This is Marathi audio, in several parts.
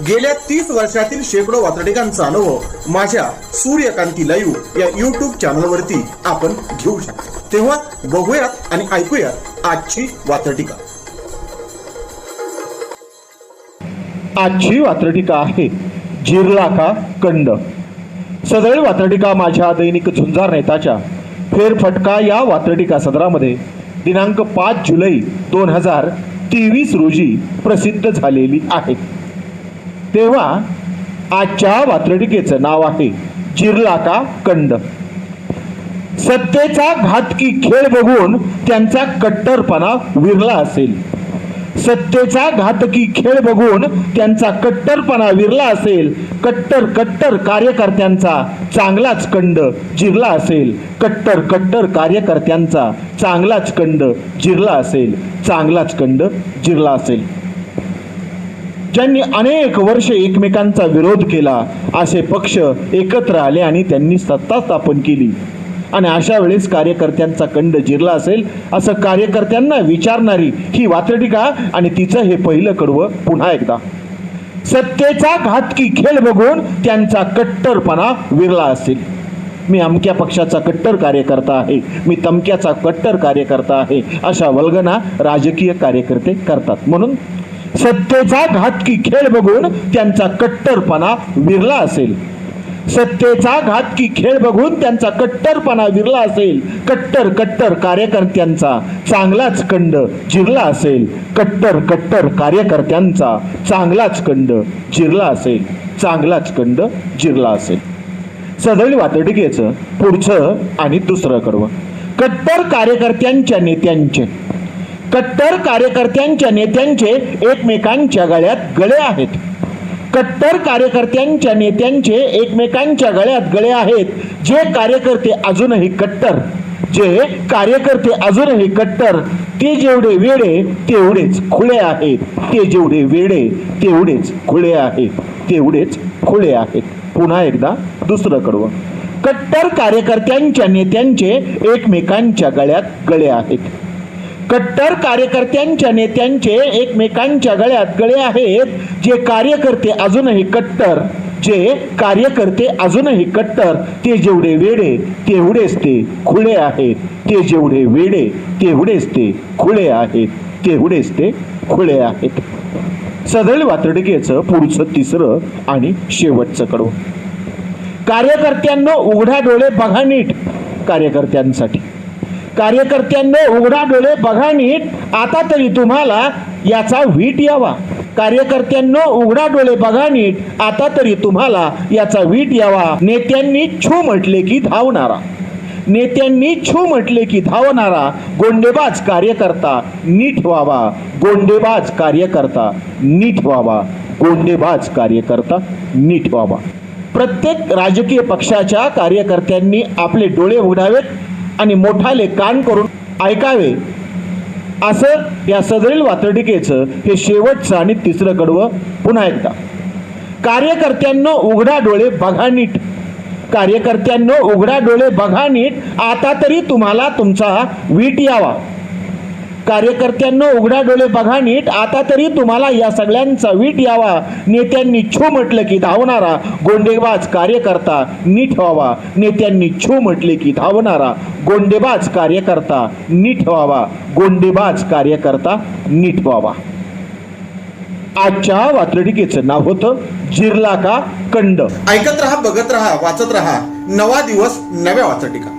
गेल्या तीस वर्षातील शेकडो वातडिकांचा अनुभव माझ्या सूर्यकांती लाईव्ह या युट्यूब चॅनलवरती आपण घेऊ शकतो. तेव्हा बघूयात आणि ऐकूयात आजची वातडिका आजची वात्रटिका आहे जिरला का कंड. सदैव वात्रटिका माझ्या दैनिक झुंजार नेताच्या फेरफटका या वात्रटिका सदरामध्ये दिनांक पाच जुलै दोन हजार तेवीस रोजी प्रसिद्ध झालेली आहे. तेव्हा आजच्या वात्रटिकेचं नाव आहे जिरला का कंड. सत्तेचा घातकी खेळ बघून त्यांचा कट्टरपणा विरला असेल. सत्तेचा घातकी खेळ बघून त्यांचा कट्टरपणा विरला असेल. कट्टर कट्टर कार्यकर्त्यांचा चांगलाच कंड जिरला असेल. कट्टर कट्टर कार्यकर्त्यांचा चांगलाच कंड जिरला असेल. चांगलाच कंड जिरला असेल. ज्यांनी अनेक वर्ष एकमेकांचा विरोध केला असे पक्ष एकत्र आले आणि त्यांनी सत्ता स्थापन केली. आणि अशा वेळेस कार्यकर्त्यांचा कंड जिरला असेल असं कार्यकर्त्यांना विचारणारी ही वात्रटिका आणि तिचं हे पहिलं कडवं पुन्हा एकदा. सत्तेचा घातकी खेळ बघून त्यांचा कट्टरपणा विरला असेल. मी अमक्या पक्षाचा कट्टर कार्यकर्ता आहे मी तमक्याचा कट्टर कार्यकर्ता आहे अशा वल्गना राजकीय कार्यकर्ते करतात. म्हणून सत्तेचा घातकी खेळ बघून त्यांचा कट्टरपणा विरला असेल. सत्तेचा घातकी खेळ बघून त्यांचा कट्टरपणा विरला असेल. कट्टर कट्टर कार्यकर्त्यांचा चांगलाच कंड जिरला असेल. कट्टर कट्टर कार्यकर्त्यांचा चांगलाच कंड जिरला असेल. चांगलाच कंड जिरला असेल. सदळी वातडिकेचं पुढचं आणि दुसरं कडवं कट्टर कार्यकर्त्यांच्या नेत्यांचे. कट्टर कार्यकर्त्यांच्या नेत्यांचे एकमेकांच्या गळ्यात गळे आहेत. कट्टर कार्यकर्त्यांच्या नेत्यांचे एकमेकांच्या गळ्यात गळे आहेत. जे कार्यकर्ते अजूनही कट्टर जे कार्यकर्ते अजूनही कट्टर ते जेवढे वेडे तेवढेच खुले आहेत. ते जेवढे वेडे तेवढेच खुले आहेत. तेवढेच खुले आहेत. पुन्हा एकदा दुसरं कडवं कट्टर कार्यकर्त्यांच्या नेत्यांचे एकमेकांच्या गळ्यात गळे आहेत. कट्टर कार्यकर्त्यांच्या नेत्यांचे एकमेकांच्या गळ्यात गळे आहेत. जे कार्यकर्ते अजूनही कट्टर जे कार्यकर्ते अजूनही कट्टर ते जेवढे वेडे तेवढेच ते खुले आहेत. ते जेवढे वेडे तेवढेच ते खुले आहेत. तेवढेच ते खुले आहेत. सदैव वातडकेचं पुढचं तिसरं आणि शेवटचं कडवं. कार्यकर्त्यांना उघडा डोळे बघा नीट कार्यकर्त्यांसाठी. कार्यकर्त्यांना उघडा डोळे बघा नीट. आता तरी तुम्हाला याचा वीट यावा. कार्यकर्त्यांना उघडा डोळे बघा नीट. आता तरी तुम्हाला याचा वीट यावा. नेत्यांनी छू म्हटले की धावणारा. नेत्यांनी छू म्हटले की धावणारा. गोंडेबाज कार्यकर्ता नीट व्हावा. गोंडेबाज कार्यकर्ता नीट व्हावा. गोंडेबाज कार्यकर्ता नीट व्हावा. प्रत्येक राजकीय पक्षाच्या कार्यकर्त्यांनी आपले डोळे उघडावेत. आणि मोठाले कान करून ऐकावे. असं या सदरील वातडिकेचं हे शेवटचं आणि तिसरं कडवं पुन्हा एकदा. कार्यकर्त्यांनो उघडा डोळे बघा नीट. कार्यकर्त्यांनो उघडा डोळे बघा नीट. आता तरी तुम्हाला तुमचा वीट यावा. कार्यकर्त्यांनो उघडा डोळे बघा नीट. आता तरी तुम्हाला या सगळ्यांचा वीट यावा. नेत्यांनी छू म्हटलं की धावणारा गोंडेबाज कार्यकर्ता नीट व्हावा. नेत्यांनी छू म्हटले की धावणारा गोंडेबाज कार्यकर्ता नीट व्हावा. गोंडेबाज कार्यकर्ता नीट व्हावा. आजच्या वात्रटिकेचं नाव होतं जिरला का कंड. ऐकत रहा बघत रहा वाचत रहा. नवा दिवस नव्या वात्रटिका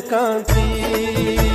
कांसी